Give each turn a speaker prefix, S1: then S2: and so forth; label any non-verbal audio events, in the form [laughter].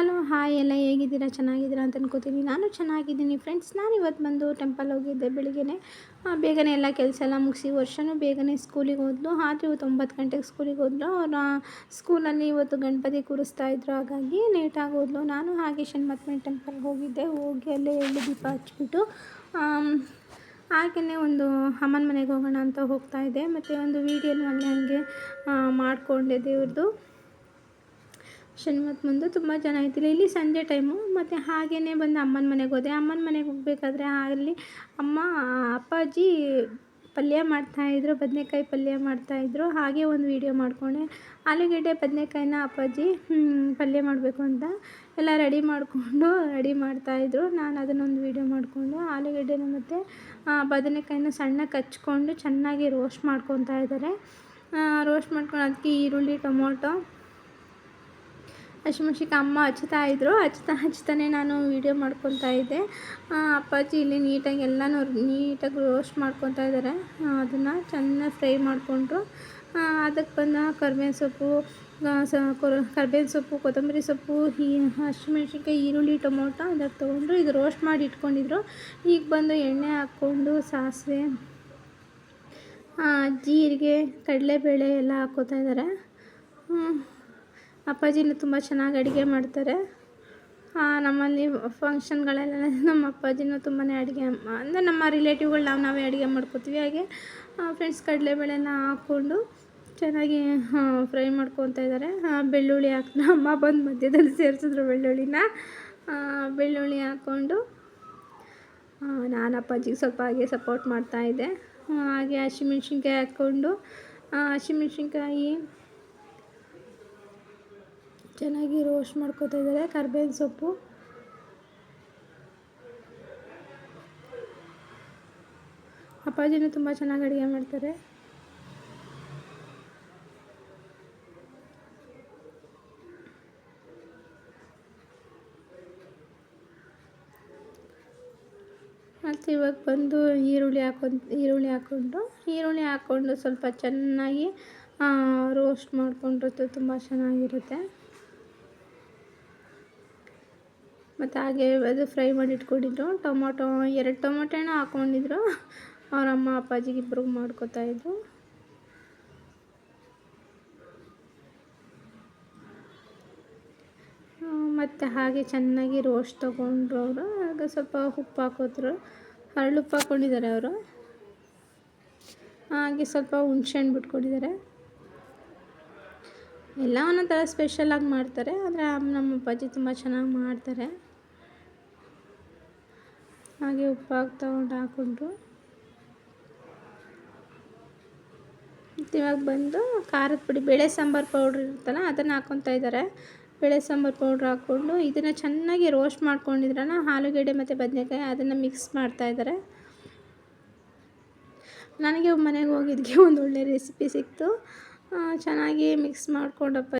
S1: Hello, hi ಎಲ್ಲ ಹೇಗಿದ್ದೀರಾ? ಚೆನ್ನಾಗಿದ್ದೀರಾ ಅಂತ ಅನ್ಕೋತೀನಿ. ನಾನು ಚೆನ್ನಾಗಿದ್ದೀನಿ ಫ್ರೆಂಡ್ಸ್. ನಾನು ಇವತ್ತು ಬಂದು ಟೆಂಪಲ್ ಹೋಗಿದ್ದೆ ಬೆಳಿಗ್ಗೆ ಬೇಗನೆ ಎಲ್ಲ ಕೆಲಸ ಎಲ್ಲ ಮುಗಿಸಿ ವರ್ಷವೂ ಬೇಗನೆ ಸ್ಕೂಲಿಗೆ ಹೋದ್ಲು. ಆದರೆ ಇವತ್ತು ಒಂಬತ್ತು ಗಂಟೆಗೆ ಸ್ಕೂಲಿಗೆ ಹೋದ್ಲು. ಅವರ ಸ್ಕೂಲಲ್ಲಿ ಇವತ್ತು ಗಣಪತಿ ಕೂರಿಸ್ತಾ ಇದ್ರು. ಹಾಗಾಗಿ ಲೇಟಾಗಿ ಹೋದ್ಲು. ನಾನು ಹಾಗೆ ಶನ್ಮತ್ಮೆ ಟೆಂಪಲ್ಗೆ ಹೋಗಿದ್ದೆ. ಹೋಗಿ ಅಲ್ಲೇ ಎಳ್ಳು ದೀಪ ಹಚ್ಬಿಟ್ಟು ಹಾಗೆಯೇ ಒಂದು ಅಮ್ಮನ ಮನೆಗೆ ಹೋಗೋಣ ಅಂತ ಹೋಗ್ತಾ ಇದ್ದೆ. ಮತ್ತು ಒಂದು ವೀಡಿಯೋನು ಅಲ್ಲೇ ಹಂಗೆ ಮಾಡಿಕೊಂಡೆ ದೇವ್ರದ್ದು ಶನಿಮತ್ ಮುಂದೆ ತುಂಬ ಜನ ಇದ್ದಿಲ್ಲ. ಇಲ್ಲಿ ಸಂಜೆ ಟೈಮು ಮತ್ತು ಹಾಗೆಯೇ ಬಂದು ಅಮ್ಮನ ಮನೆಗೆ ಹೋದೆ. ಅಮ್ಮನ ಮನೆಗೆ ಹೋಗ್ಬೇಕಾದ್ರೆ ಅಲ್ಲಿ ಅಮ್ಮ, ಅಪ್ಪಾಜಿ ಪಲ್ಯ ಮಾಡ್ತಾಯಿದ್ರು ಬದನೇಕಾಯಿ ಪಲ್ಯ ಮಾಡ್ತಾಯಿದ್ರು ಹಾಗೆ ಒಂದು ವೀಡಿಯೋ ಮಾಡಿಕೊಂಡೆ. ಆಲೂಗಡ್ಡೆ, ಬದನೇಕಾಯಿನ ಅಪ್ಪಾಜಿ ಪಲ್ಯ ಮಾಡಬೇಕು ಅಂತ. ಎಲ್ಲ ರೆಡಿ ಮಾಡಿಕೊಂಡು ರೆಡಿ ಮಾಡ್ತಾಯಿದ್ರು ನಾನು ಅದನ್ನೊಂದು ವೀಡಿಯೋ ಮಾಡಿಕೊಂಡು ಆಲೂಗಡ್ಡೆನ ಮತ್ತು ಬದನೆಕಾಯಿನ ಸಣ್ಣ ಕಚ್ಕೊಂಡು ಚೆನ್ನಾಗಿ ರೋಸ್ಟ್ ಮಾಡ್ಕೊತಾ ಇದ್ದಾರೆ. ರೋಸ್ಟ್ ಮಾಡ್ಕೊಂಡು ಅದಕ್ಕೆ ಈರುಳ್ಳಿ, ಟೊಮೊಟೊ ಹಸಿಮೆಣ್ಸಿನ್ಕಾಯಿ ಅಮ್ಮ ಹಚ್ತಾ ಇದ್ದರು ಹಚ್ತಾ ಹಚ್ತಾನೆ ನಾನು ವೀಡಿಯೋ ಮಾಡ್ಕೊತಾ ಇದ್ದೆ. ಅಪ್ಪಾಜಿ ಇಲ್ಲಿ ನೀಟಾಗಿ ಎಲ್ಲನೂ ನೀಟಾಗಿ ರೋಸ್ಟ್ ಮಾಡ್ಕೊತಾ ಇದ್ದಾರೆ ಅದನ್ನು ಚೆನ್ನಾಗಿ ಫ್ರೈ ಮಾಡಿಕೊಂಡ್ರು. ಅದಕ್ಕೆ ಬಂದ ಕರ್ಬೇವಿನ ಸೊಪ್ಪು ಕರ್ಬೇವಿನ ಸೊಪ್ಪು, ಕೊತ್ತಂಬರಿ ಸೊಪ್ಪು ಈ ಹಸಿಮೆಣ್ಸಿನ್ಕಾಯಿ, ಈರುಳ್ಳಿ, ಟೊಮೊಟೊ ಅದಕ್ಕೆ ತೊಗೊಂಡ್ರು. ಇದು ರೋಸ್ಟ್ ಮಾಡಿ ಇಟ್ಕೊಂಡಿದ್ರು. ಈಗ ಬಂದು ಎಣ್ಣೆ ಹಾಕ್ಕೊಂಡು ಸಾಸಿವೆ ಜೀರಿಗೆ, ಕಡಲೆಬೇಳೆ ಎಲ್ಲ ಹಾಕೋತಾ ಇದ್ದಾರೆ ಅಪ್ಪಾಜಿನೂ ತುಂಬ ಚೆನ್ನಾಗಿ ಅಡುಗೆ ಮಾಡ್ತಾರೆ. ನಮ್ಮಲ್ಲಿ ಫಂಕ್ಷನ್ಗಳೆಲ್ಲ ನಮ್ಮ ಅಪ್ಪಾಜಿನೂ ತುಂಬಾ ಅಡುಗೆ ಅಂದರೆ ನಮ್ಮ ರಿಲೇಟಿವ್ಗಳು ನಾವು ನಾವೇ ಅಡುಗೆ ಮಾಡ್ಕೋತೀವಿ. ಹಾಗೆ ಫ್ರೆಂಡ್ಸ್ ಕಡಲೆಬೇಳೆನ ಹಾಕ್ಕೊಂಡು ಚೆನ್ನಾಗಿ ಫ್ರೈ ಮಾಡ್ಕೊತಾ ಇದ್ದಾರೆ. ಬೆಳ್ಳುಳ್ಳಿ ಹಾಕಿ ಅಮ್ಮ ಬಂದು ಮಧ್ಯದಲ್ಲಿ ಸೇರಿಸಿದ್ರು ಬೆಳ್ಳುಳ್ಳಿನ. ಬೆಳ್ಳುಳ್ಳಿ ಹಾಕ್ಕೊಂಡು ನಾನು ಅಪ್ಪಾಜಿಗೆ ಸ್ವಲ್ಪ ಹಾಗೆ ಸಪೋರ್ಟ್ ಮಾಡ್ತಾಯಿದ್ದೆ ಹಾಗೆ ಹಸಿಮೆಣ್ಸಿನ್ಕಾಯಿ ಹಾಕ್ಕೊಂಡು ಹಸಿಮೆಣ್ಸಿನ್ಕಾಯಿ ಚೆನ್ನಾಗಿ ರೋಸ್ಟ್ ಮಾಡ್ಕೋತಾ ಇದ್ದಾರೆ. ಕರ್ಬೇವಿನ ಸೊಪ್ಪು. ಅಪ್ಪಾಜಿನೂ ತುಂಬ ಚೆನ್ನಾಗಿ ಅಡುಗೆ ಮಾಡ್ತಾರೆ. ಮತ್ತು ಇವಾಗ ಬಂದು ಈರುಳ್ಳಿ ಹಾಕೊಂಡು, ಈರುಳ್ಳಿ ಹಾಕ್ಕೊಂಡು ಈರುಳ್ಳಿ ಹಾಕ್ಕೊಂಡು ಸ್ವಲ್ಪ ಚೆನ್ನಾಗಿ ರೋಸ್ಟ್ ಮಾಡಿಕೊಂಡ್ರೆ ತುಂಬ ಚೆನ್ನಾಗಿರುತ್ತೆ. ಮತ್ತು ಹಾಗೆ ಅದು ಫ್ರೈ ಮಾಡಿ ಇಟ್ಕೊಂಡಿದ್ರು ಟೊಮೊಟೊ, ಎರಡು ಟೊಮೊಟೊನ ಹಾಕ್ಕೊಂಡಿದ್ರು ಅವ್ರ ಅಮ್ಮ, ಅಪ್ಪಾಜಿಗೆ ಇಬ್ರಿಗೂ ಮಾಡ್ಕೊತಾಯಿದ್ರು ಮತ್ತು ಹಾಗೆ ಚೆನ್ನಾಗಿ ರೋಸ್ಟ್ ತೊಗೊಂಡ್ರು ಅವರು. ಆಗ ಸ್ವಲ್ಪ ಉಪ್ಪು ಹಾಕೋದ್ರು. ಹರಳುಪ್ಪು ಹಾಕ್ಕೊಂಡಿದ್ದಾರೆ ಅವರು. ಹಾಗೆ ಸ್ವಲ್ಪ ಹುಣ್ಸೆಹಣ್ಣು ಬಿಟ್ಕೊಂಡಿದ್ದಾರೆ. ಎಲ್ಲ ಒಂದೊಂದು ಥರ ಸ್ಪೆಷಲಾಗಿ ಮಾಡ್ತಾರೆ. ಆದರೆ ನಮ್ಮ ಅಪ್ಪಾಜಿ ತುಂಬ ಚೆನ್ನಾಗಿ ಮಾಡ್ತಾರೆ. ಹಾಗೆ ಉಪ್ಪು ಹಾಕಿ ಹಾಕ್ಕೊಂಡು ಇವಾಗ ಬಂದು ಖಾರದ ಪುಡಿ, ಬೇಳೆ ಸಾಂಬಾರು ಪೌಡ್ರ್ ಇರುತ್ತಲ್ಲ ಅದನ್ನು ಹಾಕ್ಕೊತಾ ಇದ್ದಾರೆ. ಬೇಳೆ ಸಾಂಬಾರು ಪೌಡ್ರ್ ಹಾಕ್ಕೊಂಡು ಇದನ್ನು ಚೆನ್ನಾಗಿ ರೋಸ್ಟ್ ಮಾಡ್ಕೊಂಡಿದ್ರಲ್ಲ ಆಲೂಗೆಡ್ಡೆ ಮತ್ತು ಬದನೆಕಾಯಿ ಅದನ್ನು ಮಿಕ್ಸ್ ಮಾಡ್ತಾಯಿದ್ದಾರೆ ನನಗೆ ಮನೆಗೆ ಹೋಗಿದ್ದಕ್ಕೆ [laughs] ಒಂದು ಒಳ್ಳೆ ರೆಸಿಪಿ ಸಿಕ್ತು. ಚೆನ್ನಾಗಿ ಮಿಕ್ಸ್ ಮಾಡ್ಕೊಂಡಪ್ಪ.